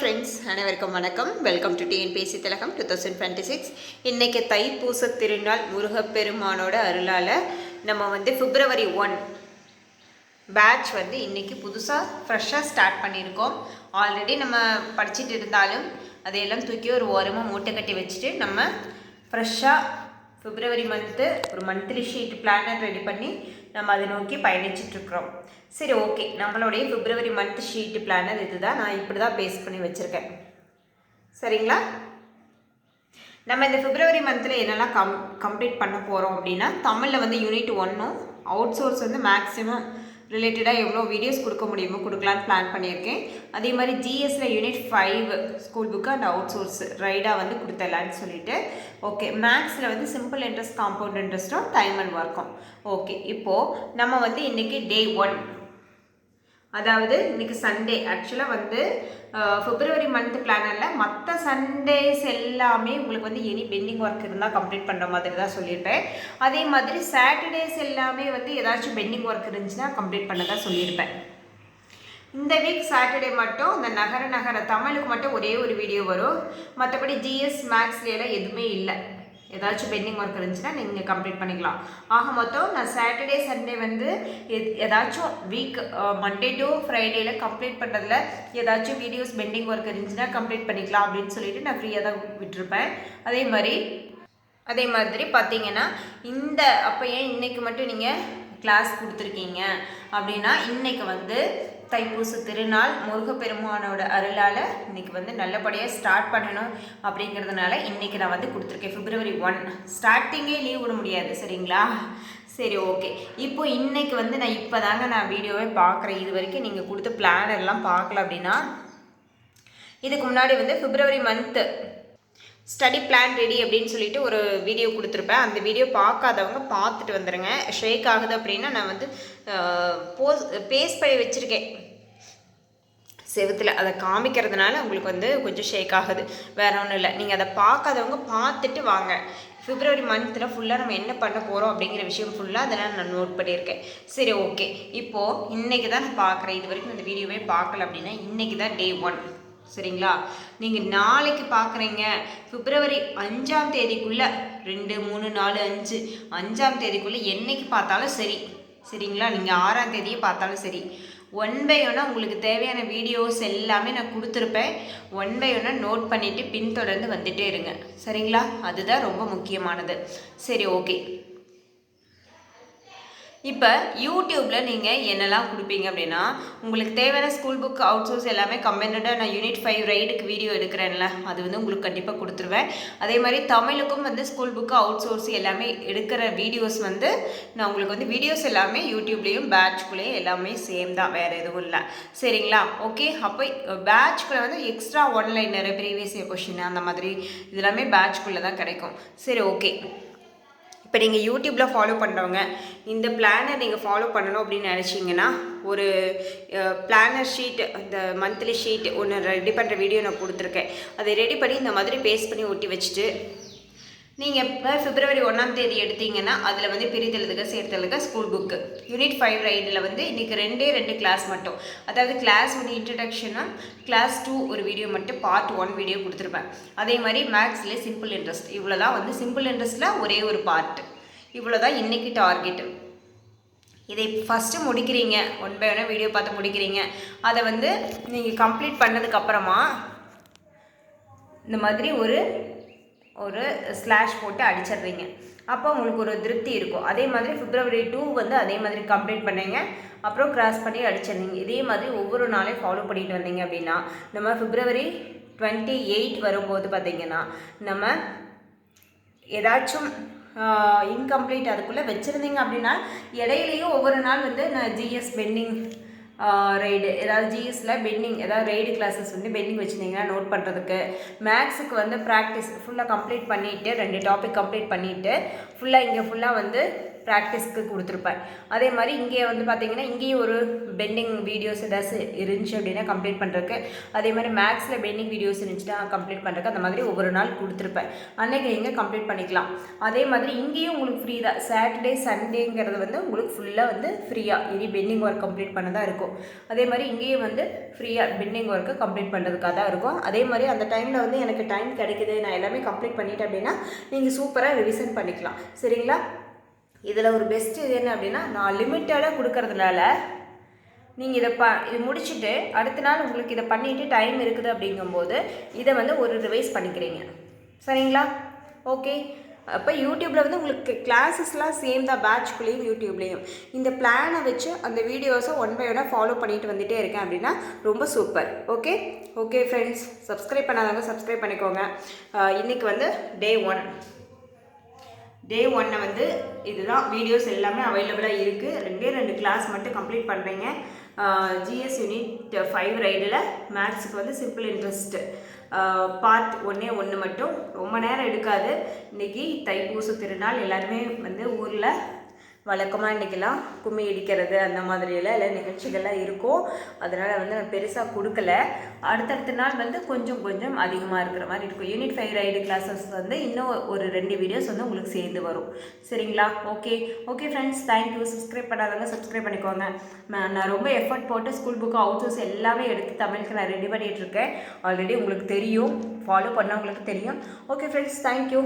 Friends அனைவருக்கும் வணக்கம். Welcome to TNPSC Thilagam two thousand twenty six இன்றைக்கி தைப்பூச திருநாள் முருகப்பெருமானோட அருளால் நம்ம வந்து பிப்ரவரி ஒன் பேட்ச் வந்து இன்றைக்கி புதுசாக ஃப்ரெஷ்ஷாக ஸ்டார்ட் பண்ணியிருக்கோம். ஆல்ரெடி நம்ம படிச்சுட்டு இருந்தாலும் அதையெல்லாம் தூக்கி ஒரு ஓரமாக மூட்டை கட்டி வச்சுட்டு நம்ம ஃப்ரெஷ்ஷாக பிப்ரவரி மந்த்து ஒரு மந்த்லி ஷீட் பிளானர் ரெடி பண்ணி நம்ம அதை நோக்கி பயணிச்சிட்ருக்குறோம் சரி ஓகே நம்மளுடைய பிப்ரவரி மந்த் ஷீட் பிளானர் இதுதான். நான் இப்படி தான் பேஸ் பண்ணி வச்சுருக்கேன். சரிங்களா? நம்ம இந்த பிப்ரவரி மந்தில் என்னெல்லாம் கம் கம்ப்ளீட் பண்ண போகிறோம் அப்படின்னா தமிழில் வந்து யூனிட் ஒன்றும் அவுட் சோர்ஸ் வந்து மேக்ஸிமம் ரிலேட்டடாக எவ்வளோ வீடியோஸ் கொடுக்க முடியுமோ கொடுக்கலான்னு பிளான் பண்ணியிருக்கேன். அதே மாதிரி ஜிஎஸ்ல unit five school book and out source ரைடாக வந்து கொடுத்துடலான்னு சொல்லிட்டு. ஓகே மேக்ஸில் வந்து சிம்பிள் இன்ட்ரெஸ்ட் காம்பவுண்ட் இன்ட்ரெஸ்ட்டும் டைம் அண்ட் ஒர்க்கும் ஓகே இப்போது நம்ம வந்து இன்றைக்கி டே ஒன் அதாவது இன்றைக்கி சண்டே ஆக்சுவலாக வந்து பிப்ரவரி மந்த் பிளானரில் மற்ற சண்டேஸ் எல்லாமே உங்களுக்கு வந்து எனி பெண்டிங் ஒர்க் இருந்தால் கம்ப்ளீட் பண்ணுற மாதிரி தான் சொல்லியிருப்பேன். அதே மாதிரி சாட்டர்டேஸ் எல்லாமே வந்து ஏதாச்சும் பெண்டிங் ஒர்க் இருந்துச்சுன்னா கம்ப்ளீட் பண்ண தான் சொல்லியிருப்பேன். இந்த வீக் சாட்டர்டே மட்டும் இந்த நகர நகர தமிழுக்கு மட்டும் ஒரே ஒரு வீடியோ வரும். மற்றபடி ஜிஎஸ் மேக்ஸ்லாம் எதுவுமே இல்லை. ஏதாச்சும் பெண்டிங் ஒர்க் இருந்துச்சுன்னா நீங்கள் கம்ப்ளீட் பண்ணிக்கலாம். ஆக மொத்தம் நான் சாட்டர்டே சண்டே வந்து எத் ஏதாச்சும் வீக் மண்டே டு ஃப்ரைடேல கம்ப்ளீட் பண்ணுறதுல ஏதாச்சும் வீடியோஸ் பெண்டிங் ஒர்க் இருந்துச்சுன்னா கம்ப்ளீட் பண்ணிக்கலாம் அப்படின்னு சொல்லிட்டு நான் ஃப்ரீயாக தான் விட்டுருப்பேன். அதே மாதிரி அதே மாதிரி பார்த்தீங்கன்னா இந்த அப்போ ஏன் இன்றைக்கு மட்டும் நீங்கள் கிளாஸ் கொடுத்துருக்கீங்க அப்படின்னா இன்றைக்கு வந்து தைப்பூச திருநாள் முருகப்பெருமானோட அருளால் இன்றைக்கி வந்து நல்லபடியாக ஸ்டார்ட் பண்ணணும் அப்படிங்கிறதுனால இன்றைக்கி நான் வந்து கொடுத்துருக்கேன். ஃபிப்ரவரி ஒன் ஸ்டார்டிங்கே லீவ் விட முடியாது சரிங்களா? சரி ஓகே இப்போ இன்றைக்கி வந்து நான் இப்போ தாங்க நான் வீடியோவே பார்க்குறேன். இது வரைக்கும் நீங்கள் கொடுத்த பிளானர்லாம் பார்க்கல அப்படின்னா இதுக்கு முன்னாடி வந்து February month study plan ready அப்படின்னு சொல்லிட்டு ஒரு வீடியோ கொடுத்துருப்பேன். அந்த வீடியோ பார்க்காதவங்க பார்த்துட்டு வந்துடுங்க ஷேக் ஆகுது அப்படின்னா நான் வந்து போஸ் பேஸ் பண்ணி வச்சுருக்கேன். செவத்தில். அதை காமிக்கிறதுனால உங்களுக்கு வந்து கொஞ்சம் ஷேக் ஆகுது. வேற ஒன்றும் இல்லை. நீங்கள் அதை பார்க்காதவங்க பார்த்துட்டு வாங்க. பிப்ரவரி மந்தில் ஃபுல்லாக நம்ம என்ன பண்ண போகிறோம் அப்படிங்கிற விஷயம் ஃபுல்லாக அதெல்லாம் நான் நோட் பண்ணியிருக்கேன். சரி ஓகே இப்போது இன்றைக்கி தான் நான் பார்க்குறேன். இது வரைக்கும் இந்த வீடியோவே பார்க்கல அப்படின்னா இன்றைக்கி தான் டே ஒன் சரிங்களா? நீங்கள் நாளைக்கு பார்க்குறீங்க பிப்ரவரி அஞ்சாம் தேதிக்குள்ளே ரெண்டு மூணு நாலு அஞ்சு. அஞ்சாம் தேதிக்குள்ளே என்றைக்கு பார்த்தாலும் சரி. சரிங்களா? நீங்கள் ஆறாம் தேதியே பார்த்தாலும் சரி. ஒன் பை ஒன்னாக உங்களுக்கு தேவையான வீடியோஸ் எல்லாமே நான் கொடுத்துருப்பேன். ஒன் பை ஒன்னாக நோட் பண்ணிவிட்டு பின்தொடர்ந்து வந்துகிட்டே இருங்க. சரிங்களா? அதுதான் ரொம்ப முக்கியமானது. சரி ஓகே இப்போ யூடியூப்பில் நீங்கள் என்னெல்லாம் கொடுப்பீங்க அப்படின்னா உங்களுக்கு தேவையான ஸ்கூல் புக் அவுட் சோர்ஸ் எல்லாமே கம்பைண்டடாக நான் யூனிட் ஃபைவ் ரைடுக்கு வீடியோ எடுக்கிறேன்ல அது வந்து உங்களுக்கு கண்டிப்பாக கொடுத்துருவேன். அதே மாதிரி தமிழுக்கும் வந்து ஸ்கூல் புக்கு அவுட் சோர்ஸ் எல்லாமே எடுக்கிற வீடியோஸ் வந்து நான் உங்களுக்கு வந்து வீடியோஸ் எல்லாமே யூடியூப்லேயும் பேட்ச்குள்ளேயும் எல்லாமே சேம் தான் வேறு எதுவும் இல்லை. சரிங்களா? ஓகே அப்போ பேட்ச்குள்ளே வந்து extra one liner previous year question அந்த மாதிரி இதெல்லாமே பேட்ச்குள்ளே தான் கிடைக்கும். சரி ஓகே இப்போ நீங்கள் யூடியூப்பில் ஃபாலோ பண்ணுறவங்க இந்த பிளானை நீங்கள் ஃபாலோ பண்ணணும் அப்படின்னு நினச்சிங்கன்னா ஒரு பிளானர் ஷீட் இந்த மந்த்லி ஷீட் ஒன்று ரெடி பண்ணுற வீடியோ நான் கொடுத்துருக்கேன். அதை ரெடி பண்ணி இந்த மாதிரி பேஸ்ட் பண்ணி ஒட்டி வச்சுட்டு நீங்கள் இப்போ பிப்ரவரி ஒன்றாம் தேதி எடுத்தீங்கன்னா அதில் வந்து பிரித்தெழுதுக சேர்த்தெழுதுக ஸ்கூல் புக்கு யூனிட் ஃபைவ் ரைடில் வந்து இன்றைக்கி ரெண்டே ரெண்டு கிளாஸ் மட்டும். அதாவது கிளாஸ் ஒன்று இன்ட்ரடக்ஷனாக கிளாஸ் டூ ஒரு வீடியோ மட்டும் பார்ட் ஒன் வீடியோ கொடுத்துருப்பேன். அதே மாதிரி மேக்ஸில் சிம்பிள் இன்ட்ரெஸ்ட் இவ்வளோ தான் வந்து சிம்பிள் இன்ட்ரெஸ்ட்டில் ஒரே ஒரு பார்ட் இவ்வளோ தான் இன்றைக்கி டார்கெட்டு இதை ஃபஸ்ட்டு முடிக்கிறீங்க. ஒன் பை ஒன்னாக வீடியோ பார்த்து முடிக்கிறீங்க. அதை வந்து நீங்கள் கம்ப்ளீட் பண்ணதுக்கப்புறமா இந்த மாதிரி ஒரு ஒரு ஸ்லாஷ் போட்டு அடிச்சிடுறீங்க. அப்போ உங்களுக்கு ஒரு திருப்தி இருக்கும். அதே மாதிரி பிப்ரவரி டூ வந்து அதே மாதிரி கம்ப்ளீட் பண்ணீங்க. அப்புறம் கிராஸ் பண்ணி அடிச்சிருந்தீங்க இதே மாதிரி ஒவ்வொரு நாளையும் ஃபாலோ பண்ணிட்டு வந்தீங்க அப்படின்னா நம்ம பிப்ரவரி டுவெண்ட்டி எயிட் வரும்போது பார்த்திங்கன்னா நம்ம ஏதாச்சும் இன்கம்ப்ளீட் அதுக்குள்ளே வச்சுருந்தீங்க அப்படின்னா இடையிலையும் ஒவ்வொரு நாள் வந்து நான் ஜிஎஸ் பெண்டிங் ரைடு ஏதாவது ஜிஎஸ்சில் பெண்டிங் ஏதாவது ரைடு கிளாஸஸ் வந்து பெண்டிங் வச்சுருந்தீங்கன்னா நோட் பண்ணுறதுக்கு மேக்ஸுக்கு வந்து ப்ராக்டிஸ் ஃபுல்லாக கம்ப்ளீட் பண்ணிவிட்டு ரெண்டு டாபிக் கம்ப்ளீட் பண்ணிவிட்டு ஃபுல்லாக இங்கே ஃபுல்லாக வந்து ப்ராக்டிஸ்க்கு கொடுத்துருப்பேன். அதே மாதிரி இங்கே வந்து பார்த்தீங்கன்னா இங்கேயும் ஒரு பெண்டிங் வீடியோஸ் ஏதாச்சும் இருந்துச்சு அப்படின்னா கம்ப்ளீட் பண்ணுறதுக்கு அதே மாதிரி மேக்ஸில் பெண்டிங் வீடியோஸ் இருந்துச்சுன்னா கம்ப்ளீட் பண்ணுறதுக்கு அந்த மாதிரி ஒவ்வொரு நாள் கொடுத்துருப்பேன். அன்னைக்கு நீங்கள் கம்ப்ளீட் பண்ணிக்கலாம். அதே மாதிரி இங்கேயும் உங்களுக்கு ஃப்ரீ தான். சாட்டர்டே சண்டேங்கிறது வந்து உங்களுக்கு ஃபுல்லாக வந்து ஃப்ரீயாக இனி பெண்டிங் ஒர்க் கம்ப்ளீட் பண்ணதாக இருக்கும். அதே மாதிரி இங்கேயும் வந்து ஃப்ரீயாக பெண்டிங் ஒர்க்கு கம்ப்ளீட் பண்ணுறதுக்காக தான் இருக்கும். அதே மாதிரி அந்த டைமில் வந்து எனக்கு டைம் கிடைக்குது. நான் எல்லாமே கம்ப்ளீட் பண்ணிட்டேன் அப்படின்னா நீங்கள் சூப்பராக ரிவிசன் பண்ணிக்கலாம். சரிங்களா? இதில் ஒரு பெஸ்ட்டு இது என்ன அப்படின்னா நான் லிமிட்டடாக கொடுக்கறதுனால நீங்கள் இதை ப இது முடிச்சுட்டு அடுத்த நாள் உங்களுக்கு இதை பண்ணிவிட்டு டைம் இருக்குது அப்படிங்கும்போது இதை வந்து ஒரு ரிவைஸ் பண்ணிக்கிறீங்க. சரிங்களா? ஓகே அப்போ யூடியூப்பில் வந்து உங்களுக்கு கிளாஸஸ்லாம் சேம் தான் பேட்ச்குள்ளேயும் யூடியூப்லேயும் இந்த பிளானை வச்சு அந்த வீடியோஸை ஒன் பை ஒன்னாக ஃபாலோ பண்ணிட்டு வந்துகிட்டே இருக்கேன் அப்படின்னா ரொம்ப super okay okay friends subscribe பண்ணாதவங்க சப்ஸ்கிரைப் பண்ணிக்கோங்க. இன்றைக்கி வந்து டே ஒன் டே ஒன்னை வந்து இதுதான் வீடியோஸ் எல்லாமே அவைலபிளாக இருக்குது ரெண்டே ரெண்டு கிளாஸ் மட்டும் கம்ப்ளீட் பண்ணுறீங்க ஜிஎஸ் யூனிட் ஃபைவ் ரைடில் மேக்ஸுக்கு வந்து சிம்பிள் இன்ட்ரெஸ்ட்டு பார்ட் ஒன்றே ஒன்று மட்டும். ரொம்ப நேரம் எடுக்காது. இன்றைக்கி தைப்பூச திருநாள் எல்லாருமே வந்து ஊரில் வழக்கமாக இன்றைக்கெல்லாம் கும்மி இடிக்கிறது அந்த மாதிரியெல்லாம் எல்லாம் நிகழ்ச்சிகள்லாம் இருக்கும். அதனால் வந்து நான் பெருசாக கொடுக்கல. அடுத்தடுத்த நாள் வந்து கொஞ்சம் கொஞ்சம் அதிகமாக இருக்கிற மாதிரி இருக்கும். யூனிட் ஃபைவ் ரைடு கிளாஸஸ் வந்து இன்னும் ஒரு ரெண்டு வீடியோஸ் வந்து உங்களுக்கு சேர்ந்து வரும். சரிங்களா? Okay okay friends thank you subscribe பண்ணாதவங்க சப்ஸ்கிரைப் பண்ணிக்கோங்க. நான் நான் ரொம்ப எஃபர்ட் போட்டு ஸ்கூல் புக்கு அவுட்ஸஸ் எல்லாமே எடுத்து தமிழுக்கு நான் ரெடி பண்ணிகிட்டு இருக்கேன். ஆல்ரெடி உங்களுக்கு தெரியும். ஃபாலோ பண்ணவங்களுக்கு தெரியும். Okay friends thank you